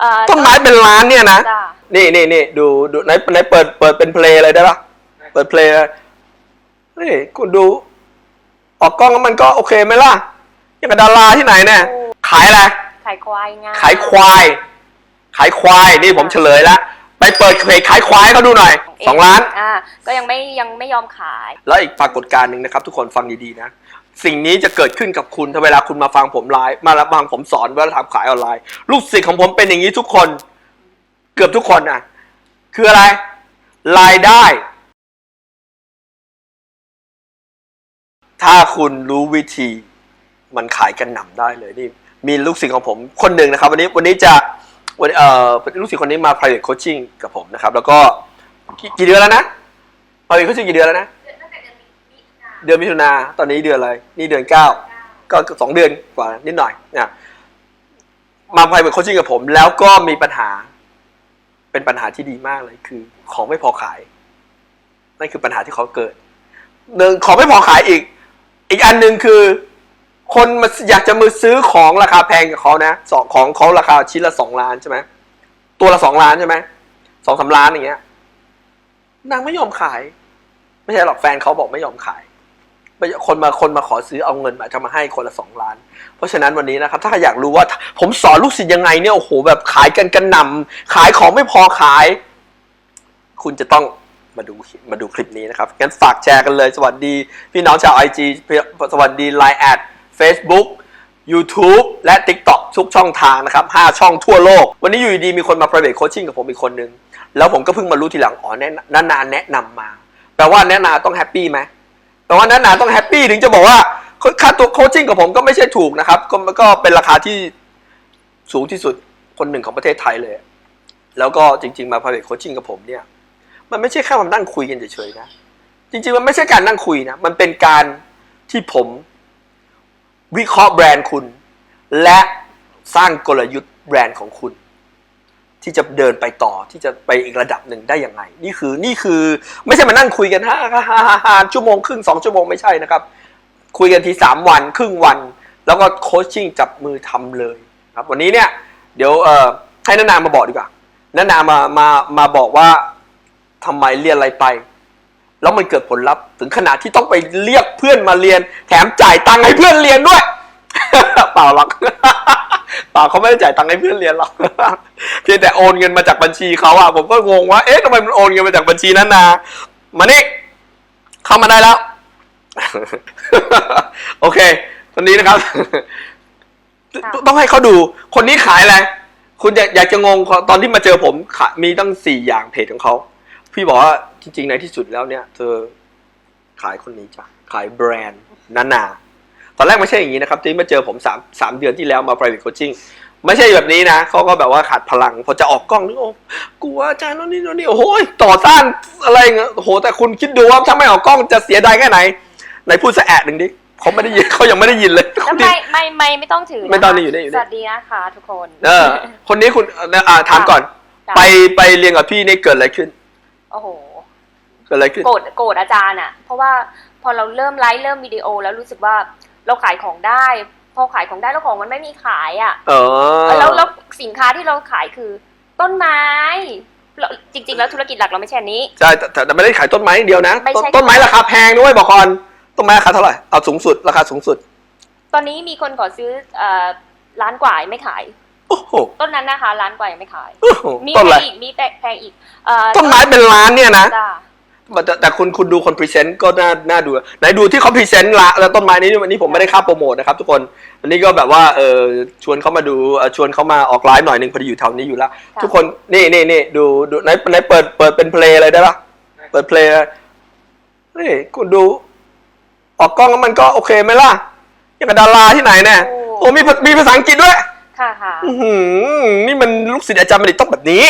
เอ่อต้นไม้เป็นล้านเนี่ยนะ จ้ะนี่นี่นี่ดูดูไหนไหนเปิดเปิดเป็นเพลงเลยได้ปะเปิดเพลงนี่คุณดู ออกกล้องแล้วมันก็โอเคไหมล่ะอย่างกับดาราที่ไหนเนี่ย ขายอะไร ขายควายงาขายควาย ขายควาย นี่ผมเฉลยแล้ว ไปเปิดเพจขายควายให้เขาดูหน่อยสองล้าน อ่าก็ยังไม่ยังไม่ยอมขาย แล้วอีกปรากฏการณ์หนึ่งนะครับ ทุกคนฟังดีๆนะ สิ่งนี้จะเกิดขึ้นกับคุณถ้าเวลาคุณมาฟังผมไลฟ์มาฟังผมสอนเว่าทำขายออนไลน์ ลูกศิษย์ของผมเป็นอย่างนี้ทุกคน เกือบทุกคนอะ คืออะไรรายได้ ถ้าคุณรู้วิธี มันขายกันหนำได้เลยนี่มีลูกศิษย์ของผมคนหนึ่งนะครับ วันนี้วันนี้จะวันเอ่อลูกศิษย์คนนี้มา private coaching กับผมนะครับ แล้วก็กี่เดือนแล้วนะ private coaching กี่เดือนแล้วนะ เดือนมิถุนาตอนนี้เดือนอะไรนี่เดือนเก้าก็สองเดือนกว่านิดหน่อยนะมาพายเป็นโคชชิ่งกับผม แล้วก็มีปัญหา เป็นปัญหาที่ดีมากเลยคือ ของไม่พอขายนั่นคือปัญหาที่เขาเกิดหนึ่งของไม่พอขายอีก อีกอันหนึ่งคือ คนมาอยากจะมือซื้อของราคาแพงกับเขานะสองของเขาราคาชิ้นละสองล้านใช่ไหมตัวละสองล้านใช่ไหมสองสามล้านอย่างเงี้ยนางไม่ยอมขาย ไม่ใช่หรอกแฟนเขาบอกไม่ยอมขาย คนมาคนมาขอซื้อเอาเงินมาจะมาให้คนละสองล้าน เพราะฉะนั้นวันนี้นะครับถ้าใครอยากรู้ว่าผมสอนลูกศิษย์ยังไงเนี่ยโอ้โหแบบขายกันกันนำขายของไม่พอขาย คุณจะต้องมาดูมาดูคลิปนี้นะครับงั้นฝากแชร์กันเลย สวัสดี พี่น้องชาวไอจีสวัสดี Line แอด Facebook YouTube และ TikTok ทุกช่องทางนะครับ 5 ช่องทั่วโลก วันนี้อยู่ดีมีคนมา private coaching กับผมอีกคนนึง แล้วผมก็เพิ่งมารู้ทีหลัง อ๋อแนะนานแนะนำมา แปลว่าแนะนาต้องแฮปปี้ไหม แต่ว่านั้นนาต้องแฮปปี้ถึงจะบอกว่าค่าตัวโคชชิ่งกับผมก็ไม่ใช่ถูกนะครับ ก็ก็เป็นราคาที่สูงที่สุดคนหนึ่งของประเทศไทยเลย แล้วก็จริง ๆ มา private coaching กับผมเนี่ย มันไม่ใช่แค่มานั่งคุยกันเฉยๆนะ จริง ๆ มันไม่ใช่การนั่งคุยนะ มันเป็นการที่ผมวิเคราะห์แบรนด์คุณ และสร้างกลยุทธ์แบรนด์ของคุณ ที่จะเดินไปต่อที่จะไปอีกระดับหนึ่งได้ยังไง นี่คือนี่คือไม่ใช่มานั่งคุยกันฮ่าฮ่าฮ่าฮ่าชั่วโมงครึ่งสองชั่วโมงไม่ใช่นะครับ คุยกันทีสามวันครึ่งวัน แล้วก็โคชชิ่งจับมือทำเลยครับวันนี้เนี่ยเดี๋ยวเอ่อให้นานามาบอกดีกว่านานามามามาบอกว่าทำไมเรียนอะไรไป แล้วมันเกิดผลลัพธ์ถึงขนาดที่ต้องไปเรียกเพื่อนมาเรียน แถมจ่ายตังค์ให้เพื่อนเรียนด้วย เปล่าหรอกเปล่าเขาไม่ได้จ่ายตังค์ให้เพื่อนเรียนหรอกเพียงแต่โอนเงินมาจากบัญชีเขาอะผมก็งงว่าเอ๊ะทำไมมันโอนเงินมาจากบัญชีนั้นนามานี่เข้ามาได้แล้ว โอเคคนนี้นะครับค่ะต้องให้เขาดู คนนี้ขายอะไรคุณอยากอยากจะงงตอนที่มาเจอผมขายมีตั้งสี่อย่างเพจของเขาพี่บอกว่าจริงๆในที่สุดแล้วเนี่ย เธอขายคนนี้จ้ะขายแบรนด์นานา ตอนแรกไม่ใช่อย่างนี้นะครับที่มาเจอผมสามสามเดือนที่แล้วมา private coaching ไม่ใช่แบบนี้นะเขาก็แบบว่าขาดพลัง พอจะออกกล้องนึกโอ้กลัวอาจารย์โน่นนี่โน่นนี่โอ้โหต่อต้านอะไรเงี้ยโอ้โหแต่คุณคิดดูว่าถ้าไม่ออกกล้องจะเสียดายแค่ไหนไหนพูดสะแอะหนึ่งดิเขาไม่ได้ยินเขายังไม่ได้ยินเลยแล้วไม่ไม่ไม่ไม่ต้องถือไม่ต้องะคะนี่อยู่นี่อยู่นี่สวัสดีนะคะทุกคน เออ คนนี้คุณเอ่ออ่าถามก่อน จ้ะ ไปไปเรียนกับพี่นี่เกิดอะไรขึ้น โอ้โห เกิดอะไรขึ้น โกรธโกรธอาจารย์อะ เพราะว่าพอเราเริ่มไลฟ์เริ่มวิดีโอแล้วรู้สึกว่า เราขายของได้ พอขายของได้แล้วของมันไม่มีขายอะเออแล้วแล้วสินค้าที่เราขายคือต้นไม้เราจริง ๆ แล้วธุรกิจหลักเราไม่ใช่อันนี้ใช่แต่แต่แต่ไม่ได้ขายต้นไม้อย่างเดียวนะไม่ใช่ต้นต้นไม้ราคาแพงด้วยบอกก่อนต้นไม้ราคาเท่าไหร่เอาสูงสุดราคาสูงสุด ตอนนี้มีคนขอซื้อเอ่อล้านกว่าไม่ขายโอ้โหต้นนั้นนะคะล้านกว่ายังไม่ขายโอ้โหมีต้นแพอะไรงอีกมีแพงอีกเอ่อต้นไม้เป็นล้านเนี่ยนะจ้า แต่แต่คุณคุณดูคนพรีเซนต์ก็น่าน่าดูไหนดูที่เขาพรีเซนต์ละแล้วต้นไม้นี้วันนี้ผมไม่ได้ค่าโปรโมทนะครับทุกคนวันนี้ก็แบบว่าเออชวนเขามาดูเอ่อชวนเขามาออกไลฟ์หน่อยหนึ่งพอดีอยู่แถวนี้อยู่แล้วค่ะทุกคนนี่นี่นี่ดูดูไหนไหนเปิดเปิดเป็นเพลงเลยได้ปะเปิดเพลงนี่คุณดู ออกกล้องแล้วมันก็โอเคไหมล่ะอย่างกับดาราที่ไหนเนี่ยโอ้มีภามีภาษาอังกฤษด้วยค่ะค่ะอื้อหือนี่มันลูกศิษย์อาจารย์บัณฑิตต้องแบบนี้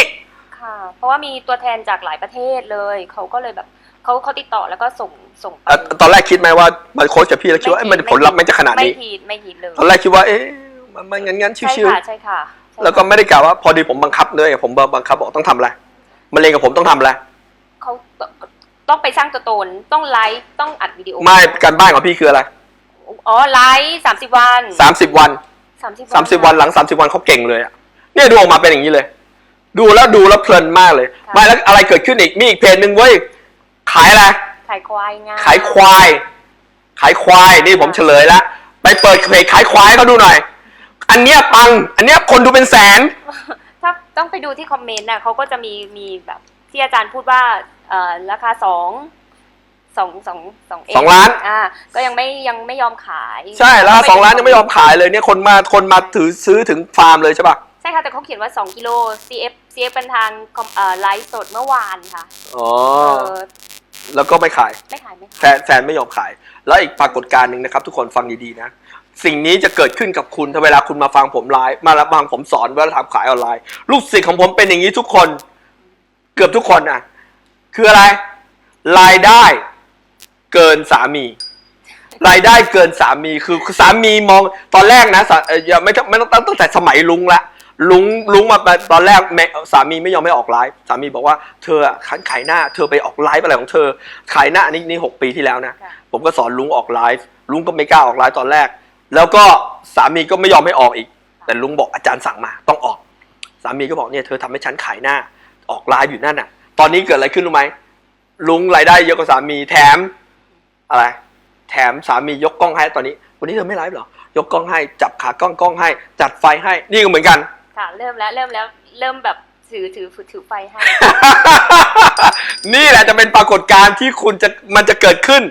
ค่ะ เพราะว่ามีตัวแทนจากหลายประเทศเลย เขาก็เลยแบบ เขาเขาติดต่อแล้วก็ส่งส่งไป อะตอนแรกคิดไหมว่ามาโค้ชกับพี่แล้วคิดว่าเอ้ยมันผลลัพธ์มันจะขนาดไม่นี้ผิดไม่ผิดเลยตอนแรกคิดว่า เอ๊ะมันมันงั้นงั้นใช่ชิวค่ะใช่ค่ะใช่ๆแล้วก็ไม่ได้กล่าวว่าพอดีผมบังคับด้วยผมบังคับบอกต้องทำอะไรมาเรียนกับผมต้องทำอะไรเขาต้องไปสร้างตัวตนต้องไลฟ์ต้องอัดวิดีโอไม่การบ้านของพี่คืออะไรอ๋อไลฟ์สามสิบวันสามสิบวัน สามสิบสามสิบวันหลังสามสิบวันเขาเก่งเลยอะเนี่ยดูออกมาเป็นอย่างนี้เลย ดูแล้วดูแล้วเพลินมากเลยค่ะ ไม่แล้วอะไรเกิดขึ้นอีกมีอีกเพจหนึ่งเว้ย ขายอะไร ขายควายงาขายควาย ขายควายนี่ผมเฉลยแล้วไปเปิดเพจขายควายให้เขาดูหน่อย อันเนี้ยปัง อันเนี้ยคนดูเป็นแสน ถ้าต้องไปดูที่คอมเมนต์น่ะเขาก็จะมีมีแบบที่อาจารย์พูดว่าเอ่อราคาสองสองสองสองสองล้าน อ่า ก็ยังไม่ยังไม่ยอมขายใช่แล้วสองล้านยังไม่ยอมขายเลยเนี่ยคนมาคนมาถือซื้อถึงฟาร์มเลยใช่ปะใช่ค่ะ แต่เขาเขียนว่า 2 กิโล CF CF เป็นทางคอมเอ่อไลฟ์สดเมื่อวานค่ะอ๋อเออ แล้วก็ไม่ขายไม่ขายไม่แฟขายนแฟนไม่ยอมขาย แล้วอีกปรากฏการณ์หนึ่งนะครับ ทุกคนฟังดีๆนะ สิ่งนี้จะเกิดขึ้นกับคุณถ้าเวลาคุณมาฟังผมไลฟ์มาแล้วฟังผมสอนว่าทำขายออนไลน์ลูกศิษย์ของผมเป็นอย่างนี้ทุกคน เกือบทุกคนอะ คืออะไรรายได้เกินสามี รายได้เกินสามีคือคือสามีมองตอนแรกนะสาเอ่ออย่าไม่ต้องไม่ต้องตั้งแต่สมัยลุงละ ลุงลุงมาตอนแรกแม่สามีไม่ยอมไม่ออกไลฟ์สามีบอกว่าเธออะขันขายหน้า เธอไปออกไลฟ์อะไรของเธอ ขายหน้านี่นี่หกปีที่แล้วนะ ค่ะ ผมก็สอนลุงออกไลฟ์ลุงก็ไม่กล้าออกไลฟ์ตอนแรก แล้วก็สามีก็ไม่ยอมให้ออกอีก แต่ลุงบอกอาจารย์สั่งมาต้องออก สามีก็บอกเนี่ยเธอทำให้ฉันขายหน้า ออกไลฟ์อยู่นั่นน่ะ ตอนนี้เกิดอะไรขึ้นรู้ไหมลุงรายได้เยอะกว่าสามีแถมอะไร แถมสามียกกล้องให้ตอนนี้ วันนี้เธอไม่ไลฟ์เหรอยกกล้องให้จับขากล้องกล้องให้ จัดไฟให้นี่ก็เหมือนกัน ค่ะ เริ่มแล้วเริ่มแล้วเริ่มแบบถือถือถือไฟให้ นี่แหละจะเป็นปรากฏการณ์ที่คุณจะมันจะเกิดขึ้น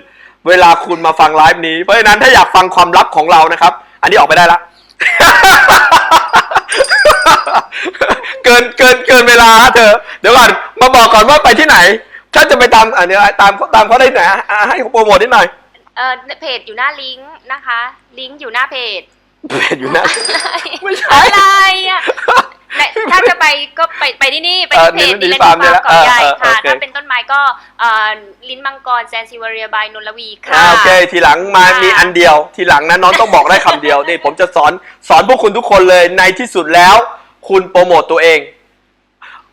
เวลาคุณมาฟังไลฟ์นี้ เพราะฉะนั้นถ้าอยากฟังความลับของเรานะครับ อันนี้ออกไปได้ละ เกินเกินเกินเวลาเธอ เดี๋ยวก่อนมาบอกก่อนว่าไปที่ไหน ถ้าจะไปตามอันนี้ตามตามเขาได้ไหนอะให้เขาโปรโมทนิดหน่อย เอ่อเพจอยู่หน้าลิงก์นะคะ ลิงก์อยู่หน้าเพจ เพจอยู่นะ ไม่ใช่ อะไรอะ แต่ถ้าจะไปก็ไปไปที่นี่ไปเออที่เพจนิดิลเลลินฟาร์มฟาร์มเนี่ยเกาะใหญ่เออเออค่ะโอเค ถ้าเป็นต้นไม้ก็เอ่อลิ้นมังกรแซนซิวเรียบายนนลวีค่ะ อ่าโอเค ทีหลังมาค่ะ มีอันเดียว ทีหลังนะน้องต้องบอกได้คำเดียว นี่ผมจะสอนสอนพวกคุณทุกคนเลยในที่สุดแล้ว คุณโปรโมตตัวเอง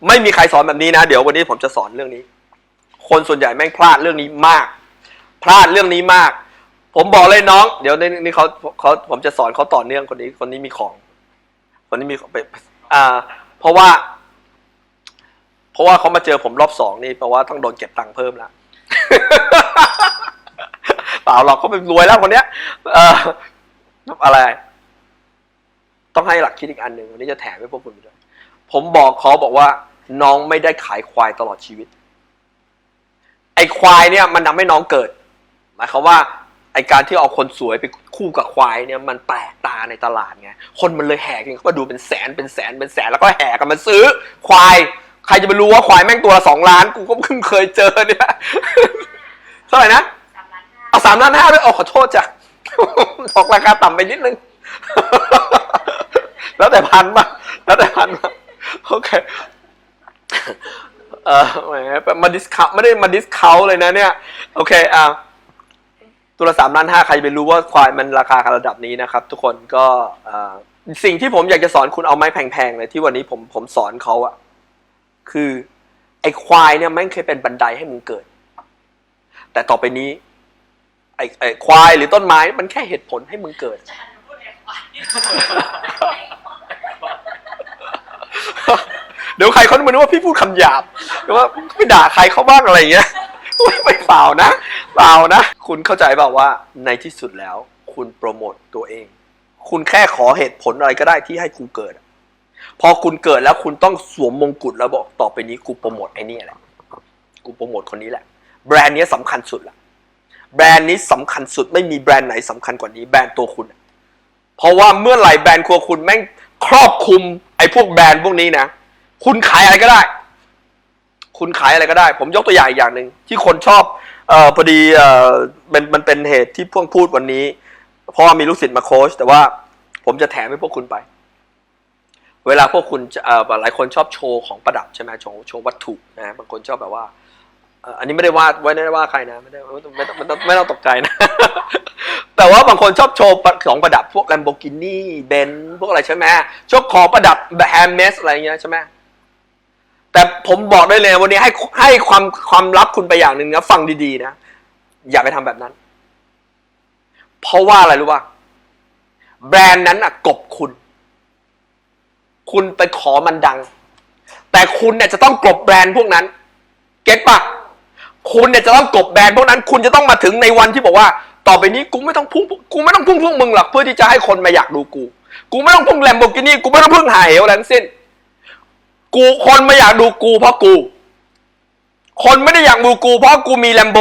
ไม่มีใครสอนแบบนี้นะ เดี๋ยววันนี้ผมจะสอนเรื่องนี้ คนส่วนใหญ่แม่งพลาดเรื่องนี้มาก พลาดเรื่องนี้มาก ผมบอกเลยน้อง เดี๋ยวนี่นี่เขาเขาผมจะสอนเขาต่อเนื่องคนนี้ คนนี้มีของ คนนี้มีของไป อ่าเพราะว่า เพราะว่าเขามาเจอผมรอบสองนี่แปลว่าต้องโดนเก็บตังค์เพิ่มละเปล่าหรอกเขาเป็นรวยแล้วคนเนี้ยเอ่ออะไร ต้องให้หลักคิดอีกอันหนึ่งวันนี้จะแถมให้พวกคุณด้วยผมบอกเขาบอกว่า น้องไม่ได้ขายควายตลอดชีวิต ไอ้ควายเนี่ย มันทำให้น้องเกิด หมายความว่า ไอการที่เอาคนสวยไปคู่กับควายเนี่ยมันแปลกตาในตลาดไงคนมันเลยแห่กันเข้ามาดูเป็นแสนเป็นแสนเป็นแสนแล้วก็แห่กันมาซื้อควาย ใครจะไปรู้ว่าควายแม่งตัวละสองล้าน กูก็เพิ่งเคยเจอเนี่ยเท่าไหร่นะเอาสามล้านห้าด้วยโอ้ขอโทษจ้ะบอกราคาต่ำไปนิดนึง แล้วแต่พันมาแล้วแต่พันมาโอเคเออแหมมาดิสคาไม่ได้มาดิสคาเลยนะเนี่ย โอเคอะ ตัวละสามล้านห้าใครจะไปรู้ว่าควายมันราคาระดับนี้นะครับ ทุกคนก็สิ่งที่ผมอยากจะสอนคุณเอาไม้แพงๆเลยที่วันนี้ผมผมสอนเขาอะคือไอ้ควายเนี่ยแม่งเคยเป็นบันไดให้มึงเกิด แต่ต่อไปนี้ไอ้ไอ้ควายหรือต้นไม้มันแค่เหตุผลให้มึงเกิด เดี๋ยวใครเขาจะมานึกว่าพี่พูดคำหยาบหรือว่าไปด่าใครเขาบ้างอะไรอย่างเงี้ย อุ๊ยไม่เปล่านะ เปล่านะ คุณเข้าใจเปล่าว่าในที่สุดแล้ว คุณโปรโมตตัวเอง คุณแค่ขอเหตุผลอะไรก็ได้ที่ให้คุณเกิด พอคุณเกิดแล้วคุณต้องสวมมงกุฎแล้วบอกต่อไปนี้กูโปรโมทไอ้นี่แหละ กูโปรโมทคนนี้แหละ แบรนด์เนี้ยสำคัญสุดละแบรนด์นี้สำคัญสุดไม่มีแบรนด์ไหนสำคัญกว่านี้แบรนด์ตัวคุณ เพราะว่าเมื่อไหร่แบรนด์ครัวคุณแม่งครอบคลุมไอ้พวกแบรนด์พวกนี้นะ คุณขายอะไรก็ได้ คุณขายอะไรก็ได้ ผมยกตัวอย่างอีกอย่างหนึ่งที่คนชอบเอ่อพอดีเอ่อมันมันเป็นเหตุที่พวกพูดวันนี้ เพราะว่ามีลูกศิษย์มาโค้ชแต่ว่าผมจะแถมให้พวกคุณไป เวลาพวกคุณเอ่อหลายคนชอบโชว์ของประดับใช่ไหมโชว์โชว์วัตถุนะบางคนชอบแบบว่าอันนี้ไม่ได้ว่าไว้ไม่ได้ว่าใครนะไม่ได้ไม่ต้องไม่ต้องไม่ต้องตกใจนะ แต่ว่าบางคนชอบโชว์ของประดับพวก Lamborghini เบนพวกอะไรใช่ไหมชอบของประดับแบบแฮมเมสอะไรเงี้ยใช่ไหม แต่ผมบอกได้เลยวันนี้ให้ให้ความความลับคุณไปอย่างหนึ่งนะฟังดีๆนะ อย่าไปทำแบบนั้น เพราะว่าอะไรรู้ป่ะแบรนด์นั้นอะกบคุณ คุณไปขอมันดัง แต่คุณเนี่ยจะต้องกลบแบรนด์พวกนั้น เก็ตปะคุณเนี่ยจะต้องกลบแบรนด์พวกนั้น คุณจะต้องมาถึงในวันที่บอกว่า ต่อไปนี้กูไม่ต้องพุ่งกูไม่ต้องพุ่งพวกมึงหรอกเพื่อที่จะให้คนมาอยากดูกู กูไม่ต้องพึ่งแลมโบกินี่กูไม่ต้องพึ่งไฮเอลอะไรทั้งสิ้น กูคนไม่อยากดูกูเพราะกู คนไม่ได้อยากดูกูเพราะกูมีแลมโบ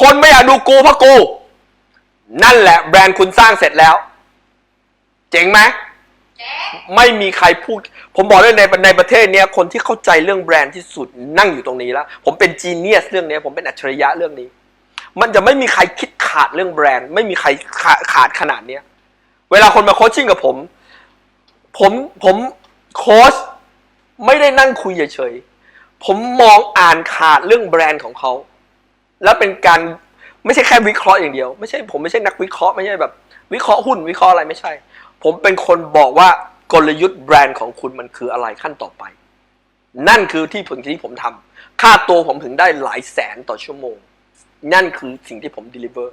คนไม่อยากดูกูเพราะกู นั่นแหละแบรนด์คุณสร้างเสร็จแล้ว เจ๋งไหมไม่มีใครพูด ผมบอกเลยในในประเทศเนี้ยคนที่เข้าใจเรื่องแบรนด์ที่สุดนั่งอยู่ตรงนี้แล้ว ผมเป็นจีเนียสเรื่องเนี้ยผมเป็นอัจฉริยะเรื่องนี้ มันจะไม่มีใครคิดขาดเรื่องแบรนด์ ไม่มีใครขาดขาดขนาดเนี้ย เวลาคนมาโคชชิ่งกับผม ผมผมโค้ช ไม่ได้นั่งคุยเฉยๆผมมองอ่านขาดเรื่องแบรนด์ของเขา แล้วเป็นการไม่ใช่แค่วิเคราะห์อย่างเดียว ไม่ใช่ผมไม่ใช่นักวิเคราะห์ไม่ใช่แบบ วิเคราะห์หุ้นวิเคราะห์อะไรไม่ใช่ ผมเป็นคนบอกว่ากลยุทธ์แบรนด์ของคุณมันคืออะไรขั้นต่อไป นั่นคือที่ผลที่ผมทำค่าตัวผมถึงได้หลายแสนต่อชั่วโมง นั่นคือสิ่งที่ผม deliver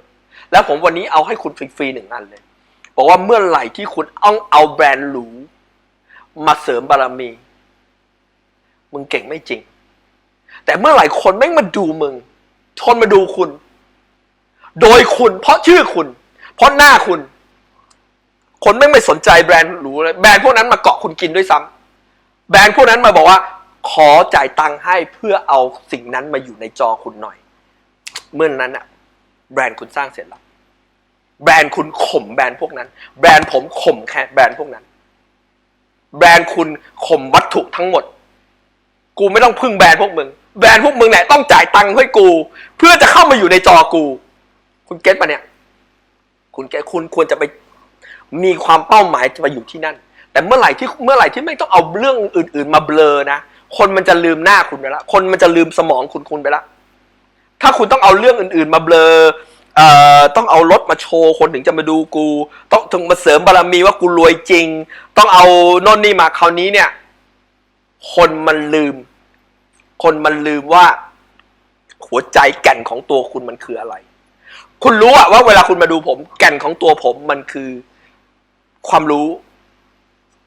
แล้วผมวันนี้เอาให้คุณฟรีๆหนึ่งอันเลยบอกว่าเมื่อไหร่ที่คุณเอาเอาแบรนด์หรูมาเสริมบารมี มึงเก่งไม่จริง แต่เมื่อไหร่คนแม่งมาดูมึงคนมาดูคุณ โดยคุณ เพราะชื่อคุณ เพราะหน้าคุณ คนแม่งไม่สนใจแบรนด์หรูเลยแบรนด์พวกนั้นมาเกาะคุณกินด้วยซ้ำแบรนด์พวกนั้นมาบอกว่า ขอจ่ายตังค์ให้เพื่อเอาสิ่งนั้นมาอยู่ในจอคุณหน่อย เมื่อนนั้นอะแบรนด์คุณสร้างเสร็จแล้วแบรนด์คุณข่มแบรนด์พวกนั้น แบรนด์ผมข่มแค่แบรนด์พวกนั้น แบรนด์คุณข่มวัตถุทั้งหมด กูไม่ต้องพึ่งแบรนด์พวกมึง แบรนด์พวกมึงแหละต้องจ่ายตังค์ให้กู เพื่อจะเข้ามาอยู่ในจอกู คุณเก็ตปะเนี่ย คุณเก็ตคุณควรจะไปมีความเป้าหมายจะมาอยู่ที่นั่น แต่เมื่อไหร่ที่เมื่อไหร่ที่ไม่ต้องเอาเรื่องอื่น ๆ มาเบลอนะ คนมันจะลืมหน้าคุณไปละ คนมันจะลืมสมองคุณคุณไปละ ถ้าคุณต้องเอาเรื่องอื่น ๆ มาเบลอเอ่อต้องเอารถมาโชว์คนถึงจะมาดูกู ต้องถึงมาเสริมบารมีว่ากูรวยจริง ต้องเอาโน่นนี่มาคราวนี้เนี่ย คนมันลืม คนมันลืมว่า หัวใจแก่นของตัวคุณมันคืออะไร คุณรู้อะว่าเวลาคุณมาดูผม แก่นของตัวผมมันคือความรู้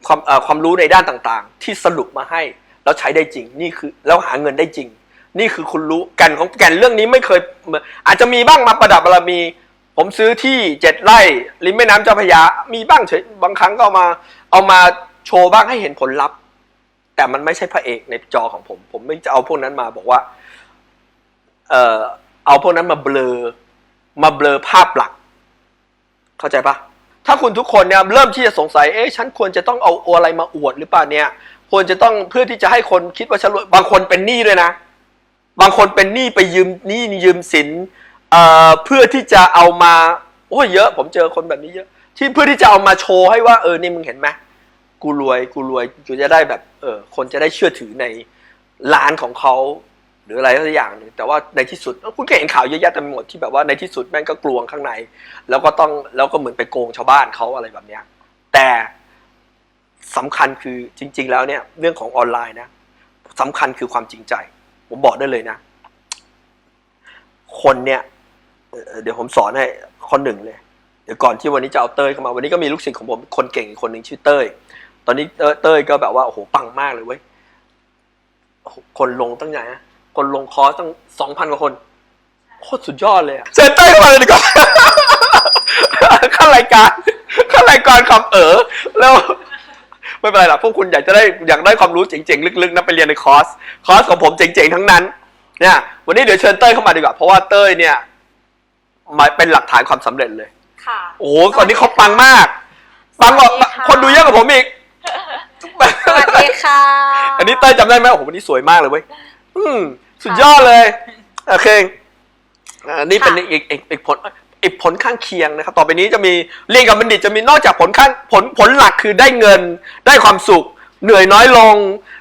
ความเอ่อความรู้ในด้านต่างๆ ที่สรุปมาให้ แล้วใช้ได้จริง นี่คือแล้วหาเงินได้จริง นี่คือคุณรู้แก่นของแก่นเรื่องนี้ไม่เคย อาจจะมีบ้างมาประดับบารมี ผมซื้อที่เจ็ดไร่ริมแม่น้ำเจ้าพระยา มีบ้างเฉยบางครั้งก็เอามา เอามาโชว์บ้างให้เห็นผลลัพธ์ แต่มันไม่ใช่พระเอกในจอของผม ผมไม่จะเอาพวกนั้นมาบอกว่า เอ่อเอาพวกนั้นมาเบลอ มาเบลอภาพหลัก เข้าใจปะถ้าคุณทุกคนเนี่ยเริ่มที่จะสงสัย เอ๊ะฉันควรจะต้องเอาอะไรมาอวดหรือเปล่าเนี่ย ควรจะต้องเพื่อที่จะให้คนคิดว่าฉันรวยบางคนเป็นหนี้ด้วยนะ บางคนเป็นหนี้ไปยืมหนี้ยืมสินเอ่อเพื่อที่จะเอามา โอ้ยเยอะ ผมเจอคนแบบนี้เยอะ ที่เพื่อที่จะเอามาโชว์ให้ว่าเออนี่มึงเห็นไหม กูรวยกูรวยกูจะได้แบบเออคนจะได้เชื่อถือในร้านของเขาหรืออะไรสักอย่างหนึ่งแต่ว่าในที่สุดคุณก็เห็นข่าวเยอะแยะเต็มหมดที่แบบว่าในที่สุดแม่งก็กลวงข้างใน แล้วก็ต้องแล้วก็เหมือนไปโกงชาวบ้านเขาอะไรแบบเนี้ยแต่สำคัญคือจริง ๆ แล้วเนี่ยเรื่องของออนไลน์นะสำคัญคือความจริงใจ ผมบอกได้เลยนะ คนเนี่ยเอ่อเดี๋ยวผมสอนให้คนหนึ่งเลย เดี๋ยวก่อนที่วันนี้จะเอาเต้ยเข้ามา วันนี้ก็มีลูกศิษย์ของผมคนเก่งอีกคนหนึ่งชื่อเต้ย ตอนนี้เต้ยเต้ยก็แบบว่าโอ้โหปังมากเลยเว้ยโอ้โหคนลงตั้งไหนอะคนลงคอร์สตั้งสองพันกว่าคนโคตรสุดยอดเลยอะเชิญเต้ยเข้ามาเลยดีกว่าเข้ารายการเข้ารายการคำเออแล้วไม่เป็นไรหรอกพวกคุณอยากจะได้อยากได้ความรู้เจ๋งๆลึกๆนะไปเรียนในคอร์สคอร์สของผมเจ๋งๆทั้งนั้น เนี่ย วันนี้เดี๋ยวเชิญเต้ยเข้ามาดีกว่าเพราะว่าเต้ยเนี่ยมาเป็นหลักฐานความสำเร็จเลย ค่ะ โอ้โหตอนนี้เขาปังมากปังกว่าสวัสดีค่ะคนดูเยอะกว่าผมอีก สวัสดีค่ะ อันนี้เต้ยจำได้ไหมโอ้โหวันนี้สวยมากเลยเว้ยอืมสุดยอดเลยโอเคอ่านี่เป็นอีกอีกอีกผลอีกผลข้างเคียงนะครับ ต่อไปนี้จะมีเรียนกับบัณฑิตจะมีนอกจากผลข้างผลผลหลักคือได้เงิน ได้ความสุข เหนื่อยน้อยลง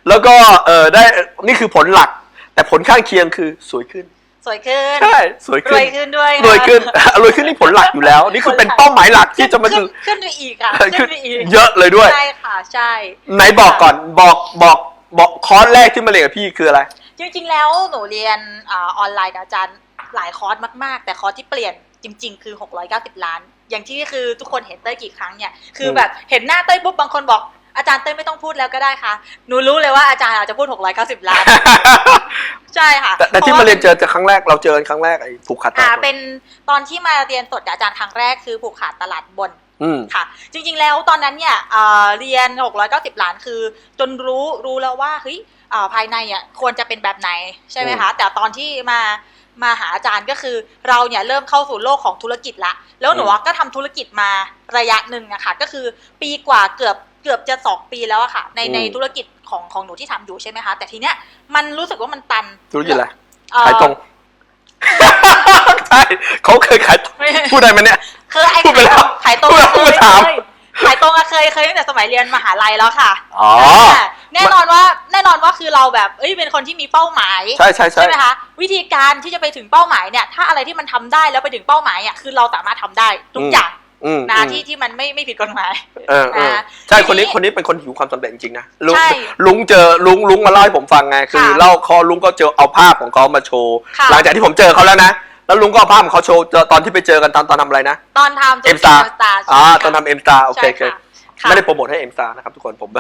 แล้วก็เออได้นี่คือผลหลัก แต่ผลข้างเคียงคือสวยขึ้น สวยขึ้น ใช่สวยรขึ้วนยขึ้นด้วยค่ะรวยขึ้น รวยขึ้นนี่ผลหลักอยู่แล้ว นี่คือเป็นเป้าหมายหลักที่จะมาขึ้ถึนงขึ้นไปอีกอะขึ้ขึ้นนไปอีกเยอะเลยด้วย ใช่ค่ะใช่ ไหนบอกก่อนบอกบอกบอกคอร์สแรกที่มาเรียนกับพี่คืออะไร จริงๆ แล้วหนูเรียนอาออนไลน์กับอาจารย์หลายคอร์สมากๆ แต่คอร์สที่เปลี่ยนจริง ๆ คือ 690 ล้าน อย่างที่คือทุกคนเห็นเต้ยกี่ครั้งเนี่ย คือมแบบเห็นหน้าเต้ยปุ๊บบางคนบอก อาจารย์เต้ยไม่ต้องพูดแล้วก็ได้ค่ะ หนูรู้เลยว่าอาจารย์อาจจะพูด 690 ล้าน ใช่ค่ะแต่แต่ที่พะว่มาเรียนเจอจากครั้งแรกเราเจอกันครั้งแรกไอ้ผูกขาดตอ่าลาดบนเป็นตอนที่มาเรียนสดกับอาจารย์ครั้งแรกคือผูกขาดตลาดบน อืม ค่ะจริงๆ แล้วตอนนั้นเนี่ยเอ่อเรียน 690 ล้านคือ จนรู้รู้แล้วว่าเฮ้ยเอ่อภายในอะควรจะเป็นแบบไหนใช่ไหมคะ แต่ตอนที่มามาหาอาจารย์ก็คือเราเนี่ยเริ่มเข้าสู่โลกของธุรกิจละ แล้วหนูอะก็ทำธุรกิจมาระยะหนึ่งอะค่ะก็คือปีกว่าเกือบ เกือบจะสองปีแล้วอะค่ะ ในอืมในธุรกิจของของหนูที่ทำอยู่ใช่ไหมคะ แต่ทีเนี้ยมันรู้สึกว่ามันตันธุรกิจอะไรเอ่อขายตรงใช่เขาเคยขายตรงไม่พูดได้ไหมเนี่ยคือไอ้พูดไปแล้วขายตรงพูดแล้วเคพูดยถามเคยขายตรงอะเคยเคยตั้งแต่สมัยเรียนมหาลัยแล้วค่ะอ๋อาแน่นอนว่าแน่นอนว่าคือเราแบบเอ้ยเป็นคนที่มีเป้าหมายใช่ใช่ใช่ใช่ไหมคะวิธีการที่จะไปถึงเป้าหมายเนี่ย ถ้าอะไรที่มันทำได้แล้วไปถึงเป้าหมายอะคือเราสามารถทำได้ทุกอย่าง อืมนะอืม ที่ที่มันไม่ไม่ผิดกฎหมาย เออเออนะใช่ทีนี้คนนี้คนนี้เป็นคนหิวความสำเร็จจริงๆนะลุงใช่ลุงเจอลุงลุงมาเล่าให้ผมฟังไงคือค่ะเล่าคอลุงก็เจอเอาภาพของเขามาโชว์ค่ะ หลังจากที่ผมเจอเขาแล้วนะแล้วลุงก็เอาภาพของเขาโชว์เจอตอนที่ไปเจอกันตอนตอนทำอะไรนะ ตอนทำเอ็มสตาร์ตาร์อ่าตอนทำเอ็มสตาโอเคใช่โอเคค่ะค่ะไม่ได้โปรโมทให้เอ็มสตานะครับทุกคนผม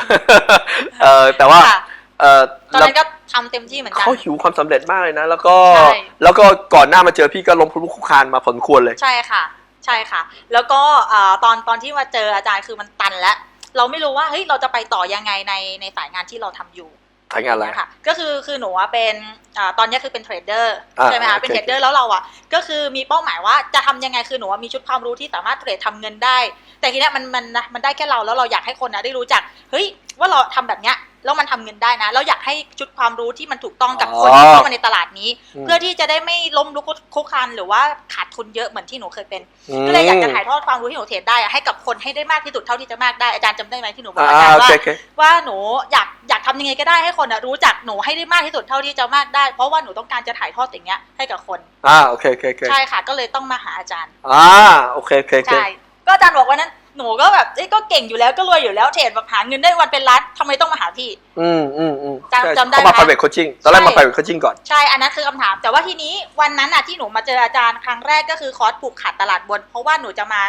เออแต่ว่าค่ะเออตอนแล้วนั้นก็ทำเต็มที่เหมือนกัน เขาหิวความสำเร็จมากเลยนะ แล้วก็ใช่ แล้วก็ก่อนหน้ามาเจอพี่ก็ล้มพลุกคลุกคลานมาผลควรเลย ใช่ค่ะ ใช่ค่ะ แล้วก็อ่าตอนตอนที่มาเจออาจารย์คือมันตันแล้วเราไม่รู้ว่าเฮ้ยเราจะไปต่อยังไงในในสายงานที่เราทำอยู่ทำงานอะไรค่ะก็คือคือหนูอะเป็นอ่าตอนนี้คือเป็นเทรดเดอร์อ่าใช่ไหมคะโอเคเป็นเทรดเดอร์แล้วเราอะก็คือมีเป้าหมายว่าจะทำยังไงคือหนูอะมีชุดความรู้ที่สามารถเทรดทำเงินได้ แต่ทีเนี้ยมันมันนะมันได้แค่เราแล้วเราอยากให้คนนะได้รู้จักเฮ้ยว่าเราทำแบบเนี้ย แล้วมันทำเงินได้นะ เราอยากให้ชุดความรู้ที่มันถูกต้องกับคนที่เข้ามาในตลาดนี้ เพื่อที่จะได้ไม่ล้มลุกคลุกคลานหรือว่าขาดทุนเยอะเหมือนที่หนูเคยเป็น ก็เลยอยากจะถ่ายทอดความรู้ที่หนูเทรดได้อะให้กับคนให้ได้มากที่สุดเท่าที่จะมากได้อาจารย์จำได้ไหมที่หนูบอกอ่าอาจารย์โอว่าเคโอเคว่าหนูอยากอยากทำยังไงก็ได้ให้คนอะรู้จักหนูให้ได้มากที่สุดเท่าที่จะมากได้ เพราะว่าหนูต้องการจะถ่ายทอดสิ่งเนี้ยให้กับคนอ่าโอเคโอเคโอเคใช่ค่ะก็เลยต้องมาหาอาจารย์อ่าโอเคโอเคโอเคใช่ก็อาจารย์บอกว่านั้น หนูก็แบบเอ้ยก็เก่งอยู่แล้วก็รวยอยู่แล้วเทรดแบบหาเงินได้วันเป็นล้านทำไมต้องมาหาพี่ อืมอืมอืมจำใช่จำได้เขามาไหม private coaching ตอนแรกมาใช่ private coaching ก่อน ใช่ อันนั้นคือคำถาม แต่ว่าทีนี้วันนั้นอะที่หนูมาเจออาจารย์ครั้งแรกก็คือคอร์สผูกขาดตลาดบน เพราะว่าหนูจะมา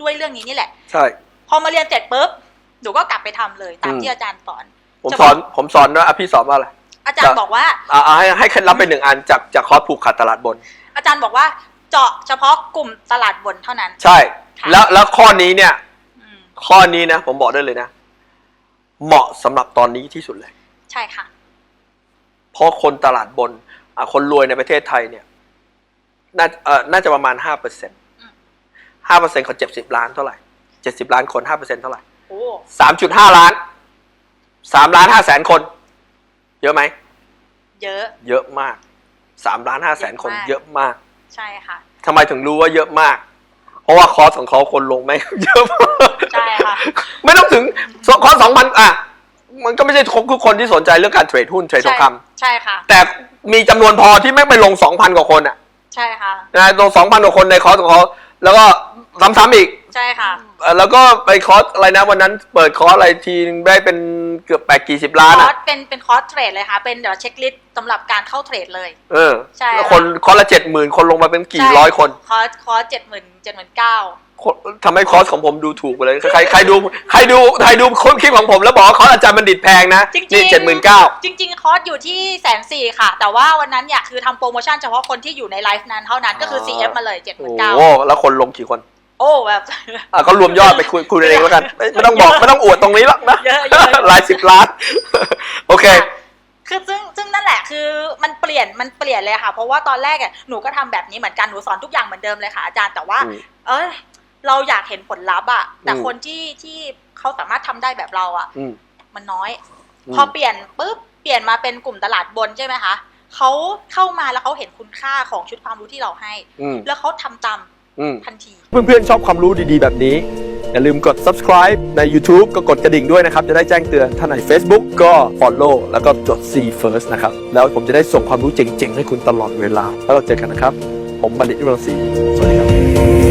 ด้วยเรื่องนี้นี่แหละ ใช่ พอมาเรียนเสร็จปุ๊บ หนูก็กลับไปทำเลยตามอืม ที่อาจารย์สอน ผมจะสอนผมสอนว่าอะพี่สอนว่าอะไร อาจารย์บอกว่า อ่าอ่าให้ให้เคล็ดลับไปหนึ่งอันจากจากคอร์สผูกขาดตลาดบน อาจารย์บอกว่าเจาะเฉพาะกลุ่มตลาดบนเท่านั้น ใช่ ค่ะ แล้วแล้วข้อนี้เนี่ยอืม ข้อนี้นะ ผมบอกได้เลยนะ เหมาะสำหรับตอนนี้ที่สุดเลย ใช่ค่ะ เพราะคนตลาดบนอะคนรวยในประเทศไทยเนี่ย น่าเอ่อน่าจะประมาณห้าเปอร์เซ็นต์อืมห้าเปอร์เซ็นต์ของเจ็ดสิบล้านเท่าไหร่เจ็ดสิบล้านคนห้าเปอร์เซ็นต์เท่าไหร่โอ้สามจุดห้าล้านสามล้านห้าแสนคน เยอะไหม เยอะ เยอะมากสามล้านห้าแสนคนเยเยอะอะมามากกใช่ค่ะ ทำไมถึงรู้ว่าเยอะมาก เพราะว่าคอร์สของเขาคนลงไม่เยอะมากใช่ค่ะ ไม่ต้องถึงคอร์สสองพันอะ มันก็ไม่ใช่ทุกคนที่สนใจเรื่องการเทรดหุ้นเทรดทองคใช่ค่ะำแต่มีจำนวนพอที่ไม่ไปลงสองพันกว่าคนอะ ใช่ค่ะนะลงสองพันกว่าคนในคอร์สของเขาแล้วก็ซ้ำๆอีก ใช่ค่ะ เอ่อแล้วก็ไปคอร์สอะไรนะวันนั้นเปิดคอร์สอะไรทีนึงได้เป็นเกือบแปดกี่สิบล้านคออะ ร์สเป็นเป็นคอร์สเทรดเลยค่ะ เป็นเดี๋ยวเช็คลิสต์สำหรับการเข้าเทรดเลย เออใช่ แล้วคนคอร์สละเจ็ดหมื่นคนลงมาเป็นกี่ร้อยคนคอร์สคอร์สเจ็ดหมื่นเจ็ดหมื่นเก้าคนทำให้คอร์สของผมดูถูกไปเลยใครใครดูใครดูใครดูคนคลิปของผมแล้วบอกว่าคอร์สอาจารย์บัณฑิตแพงนะจริงๆนี่เจ็ดหมื่นเก้า จริง ๆ คอร์สอยู่ที่แสนสี่ค่ะ แต่ว่าวันนั้นเนี่ยคือทำโปรโมชั่นเฉพาะคนที่อยู่ในไลฟ์นั้นเท่านั้นก็คือ CF มาเลยเจ็ดหโอ้มื่นเก้าโหแล้วคนลงกี่คนโอ้แบบ อะก็รวมยอดไปคุยคุยกันเองแล้วกันไม่ไม่ต้องบอกไม่ต้องอวดตรงนี้หรอกนะเยอะเยอะ หลายสิบล้าน โอเค คือซึ่งซึ่งนั่นแหละคือมันเปลี่ยนมันเปลี่ยนเลยค่ะ เพราะว่าตอนแรกอะหนูก็ทำแบบนี้เหมือนกันหนูสอนทุกอย่างเหมือนเดิมเลยค่ะอาจารย์แต่ว่า อืมเอ้ยเราอยากเห็นผลลัพธ์อะแต่อืม คนที่ที่เขาสามารถทำได้แบบเราอะอืม มันน้อย อืม พอเปลี่ยนปุ๊บเปลี่ยนมาเป็นกลุ่มตลาดบนใช่ไหมคะเขาเข้ามาแล้วเขาเห็นคุณค่าของชุดความรู้ที่เราให้ อืมแล้วเขาทำตามอืมทันที เพื่อนๆชอบความรู้ดีๆ แบบนี้ อย่าลืมกด subscribe ใน YouTube ก็กดกระดิ่งด้วยนะครับ จะได้แจ้งเตือนถ้าใน Facebook ก็ follow แล้วก็กด see first นะครับ แล้วผมจะได้ส่งความรู้เจ๋งๆ ให้คุณตลอดเวลา แล้วเราเจอกันนะครับ ผมบัณฑิตวิรังสีสวัสดีครับ